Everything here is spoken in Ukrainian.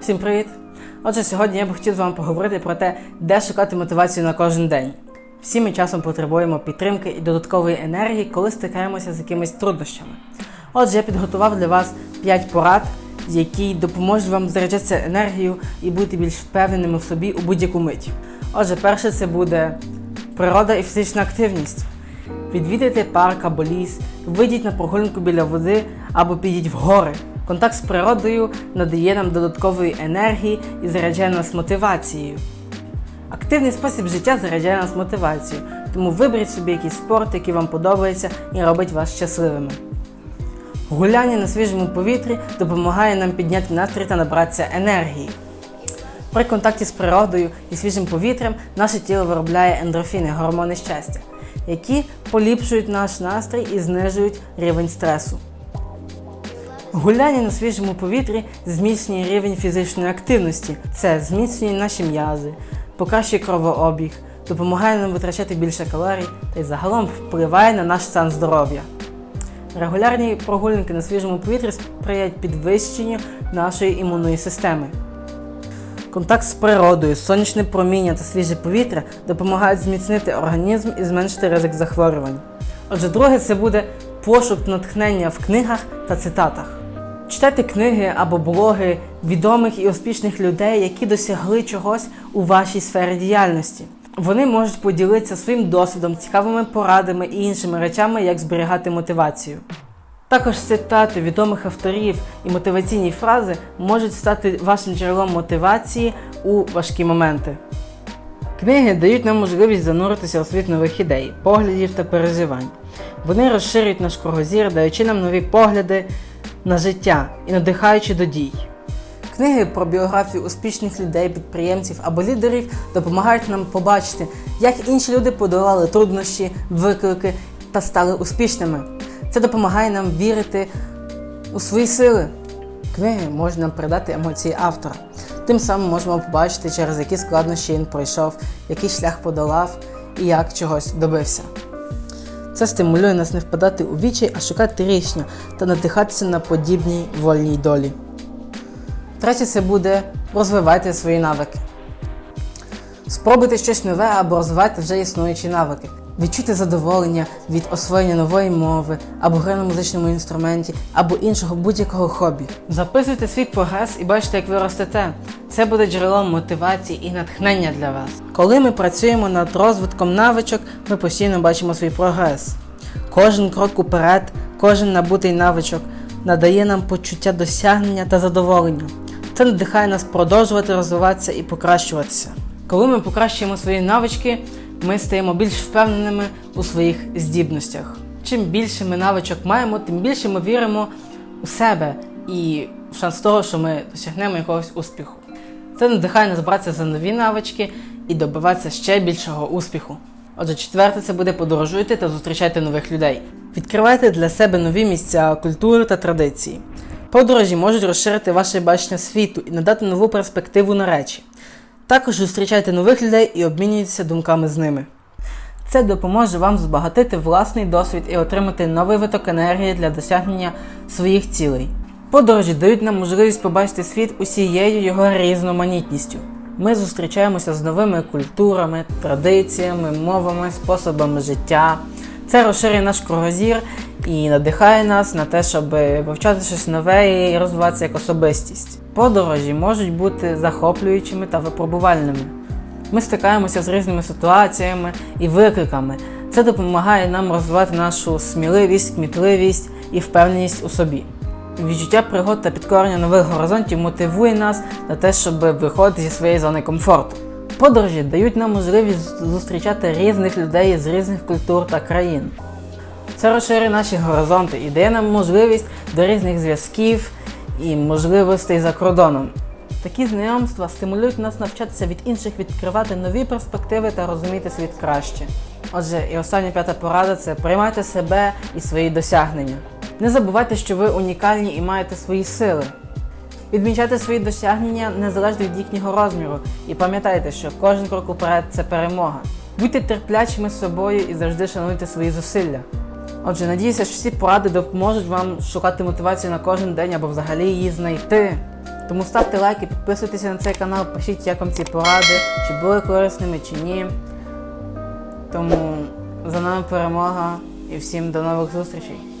Всім привіт! Отже, сьогодні я б хотів з вами поговорити про те, де шукати мотивацію на кожен день. Всі ми часом потребуємо підтримки і додаткової енергії, коли стикаємося з якимись труднощами. Отже, я підготував для вас 5 порад, які допоможуть вам заряджатися енергією і бути більш впевненими в собі у будь-яку мить. Отже, перше це буде природа і фізична активність. Відвідайте парк або ліс, вийдіть на прогулянку біля води або підіть в гори. Контакт з природою надає нам додаткової енергії і заряджає нас мотивацією. Активний спосіб життя заряджає нас мотивацією, тому виберіть собі якийсь спорт, який вам подобається і робить вас щасливими. Гуляння на свіжому повітрі допомагає нам підняти настрій та набратися енергії. При контакті з природою і свіжим повітрям наше тіло виробляє ендорфіни, гормони щастя, які поліпшують наш настрій і знижують рівень стресу. Гуляння на свіжому повітрі зміцнює рівень фізичної активності. Це зміцнює наші м'язи, покращує кровообіг, допомагає нам витрачати більше калорій та й загалом впливає на наш стан здоров'я. Регулярні прогулянки на свіжому повітрі сприяють підвищенню нашої імунної системи. Контакт з природою, сонячне проміння та свіже повітря допомагають зміцнити організм і зменшити ризик захворювань. Отже, друге це буде пошук натхнення в книгах та цитатах. Читайте книги або блоги відомих і успішних людей, які досягли чогось у вашій сфері діяльності. Вони можуть поділитися своїм досвідом, цікавими порадами і іншими речами, як зберігати мотивацію. Також цитати відомих авторів і мотиваційні фрази можуть стати вашим джерелом мотивації у важкі моменти. Книги дають нам можливість зануритися у світ нових ідей, поглядів та переживань. Вони розширюють наш кругозір, даючи нам нові погляди на життя і надихаючи до дій. Книги про біографію успішних людей, підприємців або лідерів допомагають нам побачити, як інші люди подолали труднощі, виклики та стали успішними. Це допомагає нам вірити у свої сили. Книги можуть нам передати емоції автора. Тим самим можемо побачити, через які складнощі він пройшов, який шлях подолав і як чогось добився. Це стимулює нас не впадати у вічі, а шукати рішення та надихатися на подібній вольній долі. Третє це буде розвивайте свої навики. Спробуйте щось нове або розвивайте вже існуючі навики. Відчуйте задоволення від освоєння нової мови, або гри на музичному інструменті, або іншого будь-якого хобі. Записуйте свій прогрес і бачите, як ви ростете. Це буде джерелом мотивації і натхнення для вас. Коли ми працюємо над розвитком навичок, ми постійно бачимо свій прогрес. Кожен крок уперед, кожен набутий навичок надає нам почуття досягнення та задоволення. Це надихає нас продовжувати розвиватися і покращуватися. Коли ми покращуємо свої навички, ми стаємо більш впевненими у своїх здібностях. Чим більше ми навичок маємо, тим більше ми віримо у себе і в шанс того, що ми досягнемо якогось успіху. Це надихає нас братися за нові навички і добиватися ще більшого успіху. Отже, четверте це буде подорожуйте та зустрічайте нових людей. Відкривайте для себе нові місця, культури та традиції. Подорожі можуть розширити ваше бачення світу і надати нову перспективу на речі. Також зустрічайте нових людей і обмінюйтеся думками з ними. Це допоможе вам збагатити власний досвід і отримати новий виток енергії для досягнення своїх цілей. Подорожі дають нам можливість побачити світ усією його різноманітністю. Ми зустрічаємося з новими культурами, традиціями, мовами, способами життя. Це розширює наш кругозір і надихає нас на те, щоб вивчати щось нове і розвиватися як особистість. Подорожі можуть бути захоплюючими та випробувальними. Ми стикаємося з різними ситуаціями і викликами. Це допомагає нам розвивати нашу сміливість, кмітливість і впевненість у собі. Відчуття пригод та підкорення нових горизонтів мотивує нас на те, щоб виходити зі своєї зони комфорту. Подорожі дають нам можливість зустрічати різних людей з різних культур та країн. Це розширює наші горизонти і дає нам можливість до різних зв'язків і можливостей за кордоном. Такі знайомства стимулюють нас навчатися від інших відкривати нові перспективи та розуміти світ краще. Отже, і остання п'ята порада це приймайте себе і свої досягнення. Не забувайте, що ви унікальні і маєте свої сили. Відмічайте свої досягнення незалежно від їхнього розміру, і пам'ятайте, що кожен крок уперед це перемога. Будьте терплячими з собою і завжди шануйте свої зусилля. Отже, надіюся, що ці поради допоможуть вам шукати мотивацію на кожен день або взагалі її знайти. Тому ставте лайки, підписуйтеся на цей канал, пишіть, як вам ці поради, чи були корисними, чи ні. Тому за нами перемога і всім до нових зустрічей.